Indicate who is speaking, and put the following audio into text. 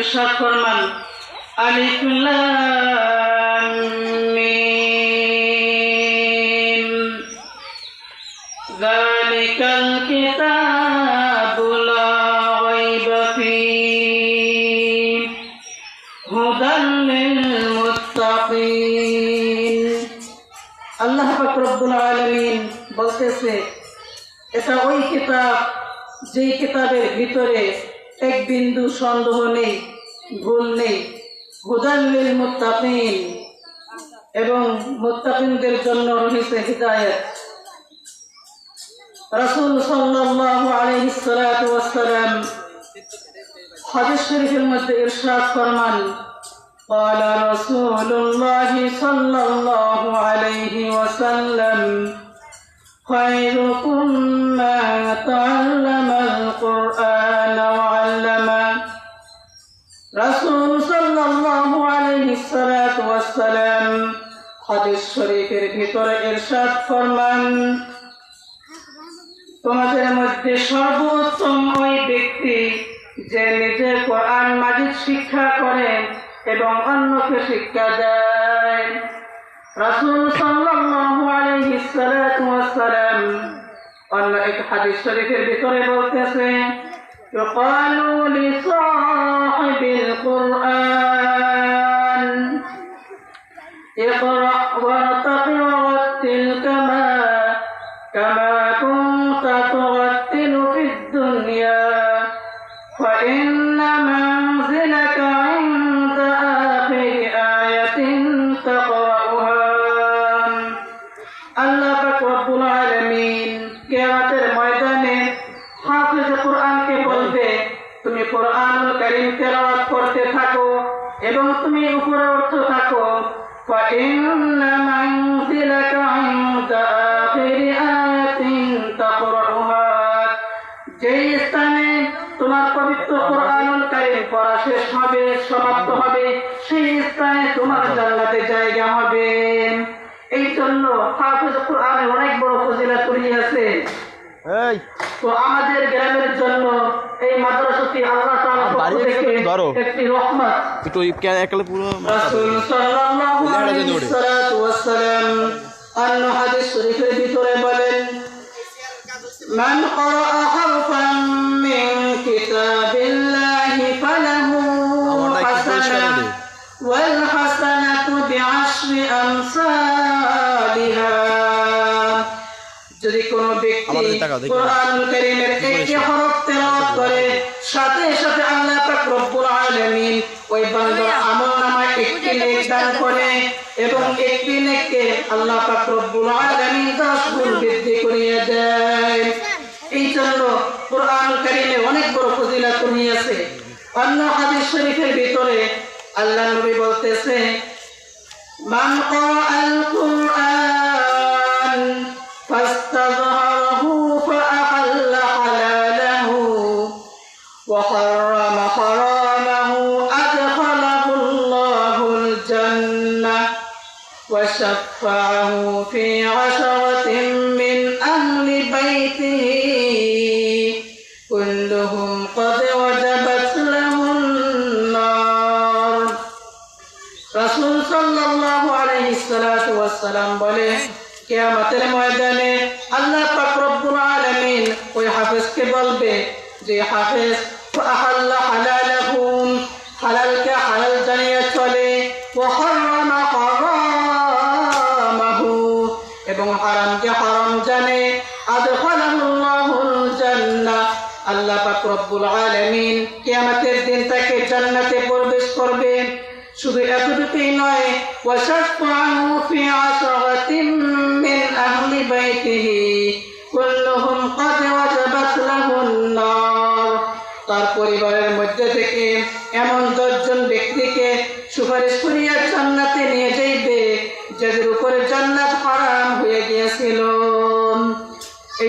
Speaker 1: ইরশাদ ফরমান আলিফ লাম মিম যালিকাল কিতাবু লা আল্লাহ পাক রব্বুল আলামিন বলতেছে, এটা ওই কিতাব, যেই কিতাবের ভিতরে এক বিন্দু সন্দেহ নেই ভুল নেই হুদাল্লিল মুত্তাকিন এবং মুত্তাকিনদের জন্য রয়েছে হিদায়াত রাসূল সাল্লাল্লাহু আলাইহি সাল্লাতু ওয়াসসালাম হাদিস শরীফের মধ্যে ইরশাদ ফরমান قال رسول الله صلى الله عليه وسلم خيركم ما تعلم القرآن وعلمه শরীফের ভিতরে ফরমান, তোমাদের মধ্যে সর্বোত্তম ওই ব্যক্তি যে নিজে কোরআন মাজিদ শিক্ষা করে এবং অন্যকে শিক্ষা দেয়। রাসূল সাল্লাল্লাহু আলাইহি সাল্লাতু অন্য এক হাদিস শরীফের ভিতরে বলতেছে فقالوا لصاحب القرآن اقرأ وارتق ورتل كما كما كنت ترتل في الدنيا فإن منزلك عند آخر آية تقرأها. الله رب العالمين. তুমি উপরে উঠতে থাকো فإن منزلك عند آخر آية تقرأها যেই স্থানে তোমার পবিত্র কোরআনুল কারীম পড়া শেষ হবে সমাপ্ত হবে সেই স্থানে তোমার জান্নাতে জায়গা হবে এই জন্য হাফেজ কোরআনে অনেক বড় ফজিলাত করিয়াছে
Speaker 2: এই।
Speaker 1: তো আমাদের গ্রামের জন্য এই মাদ্রাসাটি আল্লাহ তাআলা পক্ষ
Speaker 2: থেকে
Speaker 1: একটি রহমত।
Speaker 2: একটু কেন একলে পুরো
Speaker 1: রাসূল সাল্লাল্লাহু আলাইহি সাল্লাতু ওয়াসালাম অন্য হাদিস শরীফের ভিতরে বলেন মান ক্বারা হারফান মিন কিতাবিল্লাহি ফালাহু হাসানা ওয়াল হাসানাতু বি'আশরি আমসাল। এই জন্য কোরআন অনেক শরীফের ভিতরে আল্লাহ নবী বলতেছে মান وشفعه في عشرة من أهل بيته كلهم قد وجبت له النار রাসূল সাল্লাল্লাহু আলাইহি সাল্লাতু ওয়াসসালাম বলে কিয়ামতের ময়দানে আল্লাহ পাক রব্বুল আলামিন ওই হাফেজকে বলবে যে হাফেজ আহাল্লা হালালাহুম হারামকে হারাম জানে। জান্নাহ। আল্লাহ পাক রব্বুল আলামিন কিয়ামতের দিন তাকে জান্নাতে প্রবেশ করবে। শুধু এতটুকুই নয় ওয়াসাফাহু ফি মিন আহলি বাইতিহি। কুল্লুহুম ওয়াজাবাত লাহুন-নার তার পরিবারের মধ্যে থেকে এমন দশজন ব্যক্তিকে সুপারিশ করিয়া জান্নাতে cielo